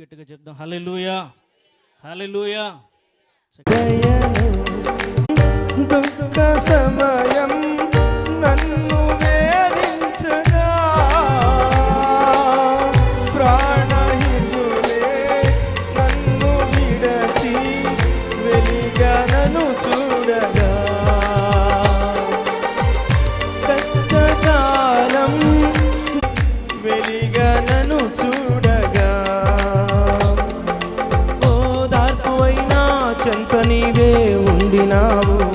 గట్టిగా చెప్దాం. Hallelujah hallelujah సమయం నన్ను నీవే ఉండినావు.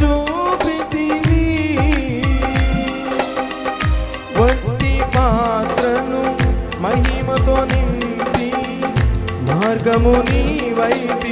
చూపితివి. వంటి పాత్రను మహిమతో నింపి మార్గము నీ వైపు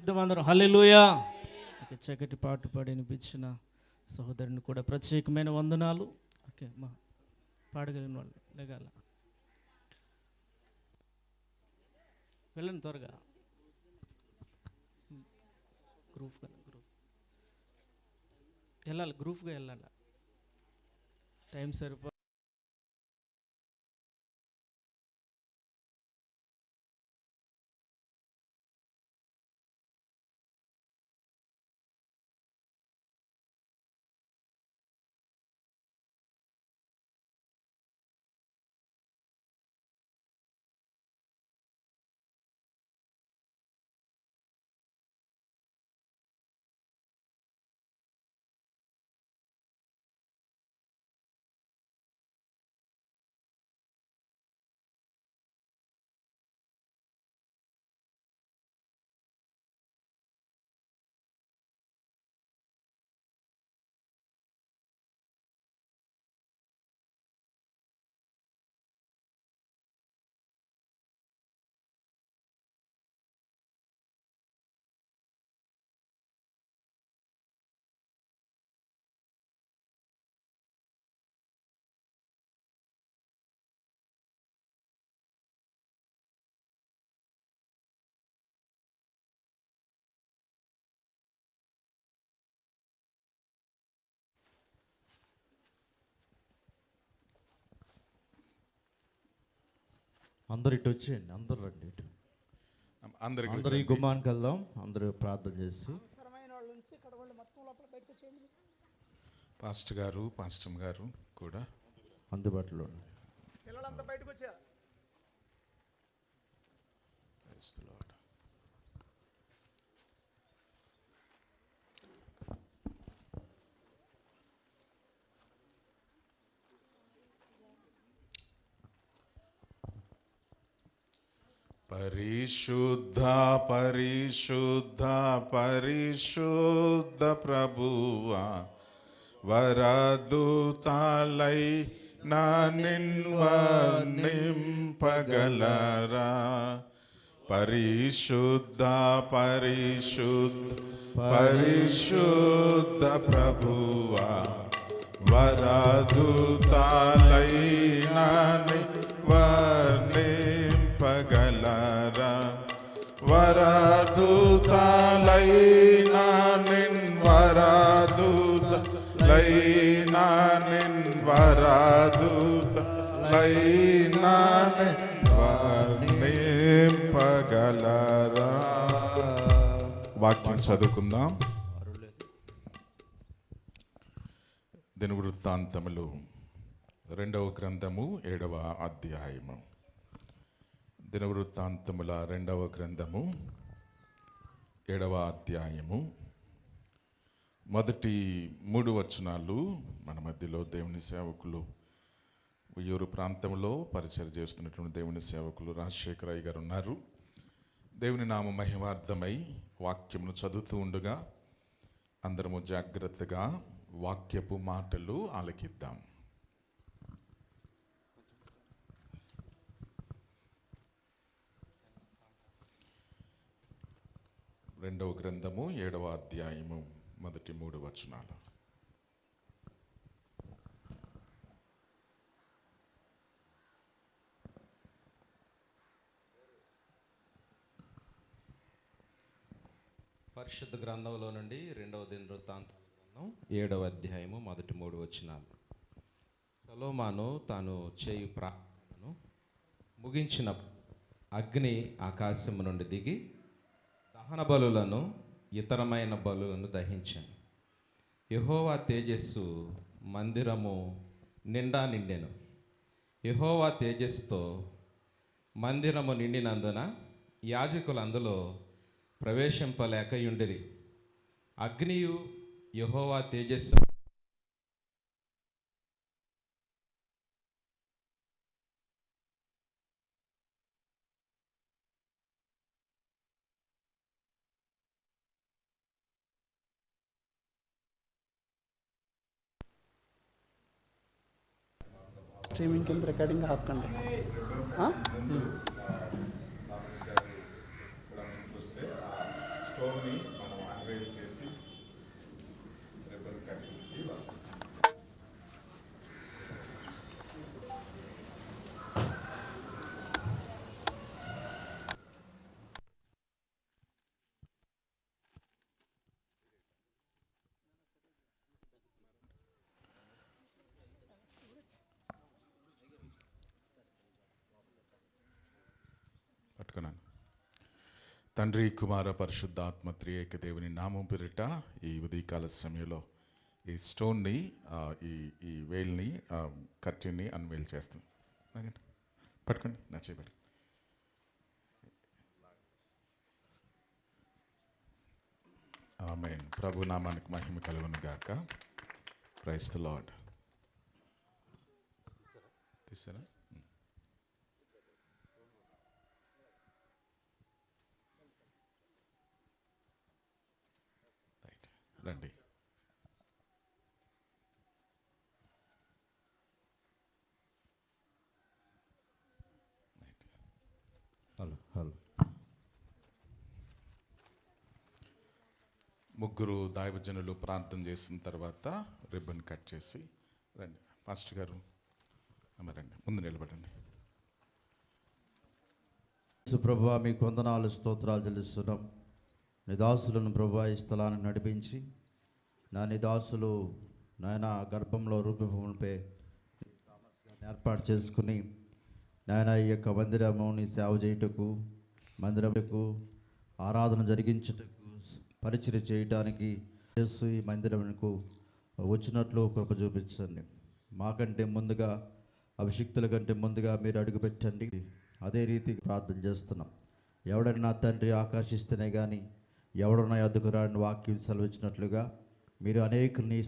చెప్దాం అందరం హల్లెలూయా చక్కటి పాట పాడి వినిపించిన సహోదరుని కూడా ప్రత్యేకమైన వందనాలు. ఓకే మా పాడగలిగిన వాళ్ళు లెగాల. వెళ్ళండి త్వరగా. గ్రూప్గా గ్రూప్ వెళ్ళాలి గ్రూప్గా వెళ్ళాలి. టైం సరిపో అందరు ఇటు వచ్చేయండి అందరు రండి ఇటు. అందరికి అందరు ఈ గుమ్మానికి వెళ్దాం అందరూ ప్రార్థన చేసి. పాస్టర్ గారు పాస్టర్ గారు కూడా. అందుబాటులో ఉండండి. Praise the పరిశుద్ధ పరిశుద్ధ పరిశుద్ధ ప్రభువా వరదూతాలై నా నింపగలరా. పరిశుద్ధ పరిశుద్ధ పరిశుద్ధ ప్రభువా వరదూ వరదూతలైనా వర్ణింపగలరా వాక్యం చదువుకుందాం దినవృత్తాంతములు రెండవ గ్రంథము ఏడవ అధ్యాయము దినవృత్తాంతముల రెండవ గ్రంథము ఏడవ అధ్యాయము మొదటి మూడు వచనాలు మన మధ్యలో దేవుని సేవకులు ఉయ్యూరు ప్రాంతంలో పరిచయం చేస్తున్నటువంటి దేవుని సేవకులు రాజశేఖరయ్య గారు ఉన్నారు. దేవుని నామ మహిమార్థమై వాక్యమును చదువుతూ ఉండగా అందరము జాగ్రత్తగా వాక్యపు మాటలు ఆలకిద్దాం. రెండవ గ్రంథము ఏడవ అధ్యాయము మొదటి మూడు వచనాలు. పరిశుద్ధ గ్రంథంలో నుండి రెండవ దిన ఏడవ అధ్యాయము మొదటి మూడు వచనాలు. సలోమాను తాను చేయు ప్రార్థనను ముగించిన అగ్ని ఆకాశము నుండి దిగి దహన బలులను ఇతరమైన బలులను దహించాను. యహోవా తేజస్సు మందిరము నిండా నిండెను. యహోవా తేజస్సుతో మందిరము నిండినందున యాజకులు అందులో ప్రవేశింపలేక యుండిరి అగ్నియు యహోవా తేజస్సు. స్ట్రీమింగ్ కింద రికార్డింగ్ ఆపకండి. స్టోన్ని మనం అన్వేల్ చేసి రిబన్ కట్టించి పట్టుకున్నాను. తండ్రి కుమార పరిశుద్ధాత్మ త్రియేక దేవుని నామం పేరిట ఈ ఉదయకాల సమయంలో ఈ స్టోన్ని ఈ ఈ వేల్ని కర్టీన్ని అన్వేల్ చేస్తాం. పట్టుకోండి. నా చేయబడి ప్రభు నామానికి మహిమ కలుగును గాక. ప్రైస్ ద లార్డ్ తీసారా? రండి హలో హలో. ముగ్గురు దైవజనులు ప్రార్థన చేసిన తర్వాత రిబ్బన్ కట్ చేసి రండి. పాస్టర్ గారు రండి. ముందు నిలబడండి. ప్రభా మీకు వందనాలు స్తోత్రాలు చెల్లిస్తున్నాం. నిదాసులను ప్రభా ఈ స్థలానికి నడిపించి నా నిదాసులు నాయన గర్భంలో రూపంపై ఏర్పాటు చేసుకుని నాయన ఈ యొక్క మందిరముని సేవ చేయుటకు మందిరముకు ఆరాధన జరిగించుటకు పరిచయం చేయటానికి చేస్తూ ఈ మందిరముకు వచ్చినట్లు కృప చూపించండి. మాకంటే ముందుగా అభిషిక్తుల కంటే ముందుగా మీరు అడుగుపెట్టండి. అదే రీతికి ప్రార్థన చేస్తున్నాం. ఎవడైనా తండ్రి ఆకర్షిస్తేనే కానీ ఎవడన్నా ఎద్దుకు రాని వాక్యం సెలవిచ్చినట్లుగా మీరు అనేకుల్ని